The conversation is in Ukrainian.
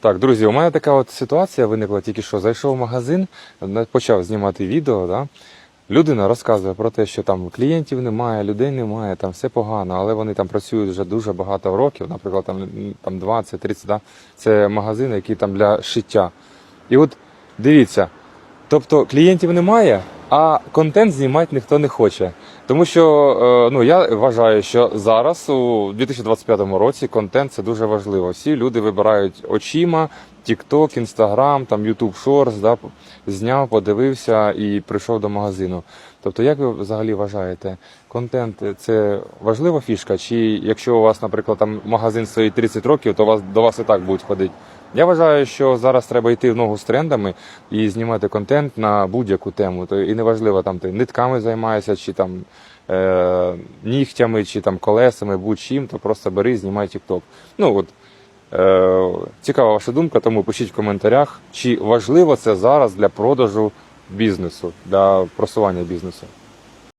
Так, друзі, у мене така от ситуація виникла тільки що. Зайшов в магазин, почав знімати відео. Да? Людина розказує про те, що там клієнтів немає, людей немає, там все погано, але вони там працюють вже дуже багато років, наприклад, там, там 20-30, да? це магазини, які там для шиття. І от дивіться, тобто клієнтів немає, а контент знімати ніхто не хоче. Тому що е, ну, я вважаю, що зараз, у 2025 році, контент це дуже важливо. Всі люди вибирають очима, TikTok, Instagram, там YouTube Shorts, да, зняв, подивився і прийшов до магазину. Тобто, як ви взагалі вважаєте, контент це важлива фішка? Чи якщо у вас, наприклад, там магазин стоїть 30 років, то вас до вас і так будуть ходити? Я вважаю, що зараз треба йти в ногу з трендами і знімати контент на будь-яку тему. І неважливо, там ти нитками займаєшся, чи там е, нігтями, чи там колесами, будь-чим, то просто бери, знімай TikTok. Ну от е, цікава ваша думка, тому пишіть в коментарях, чи важливо це зараз для продажу бізнесу, для просування бізнесу.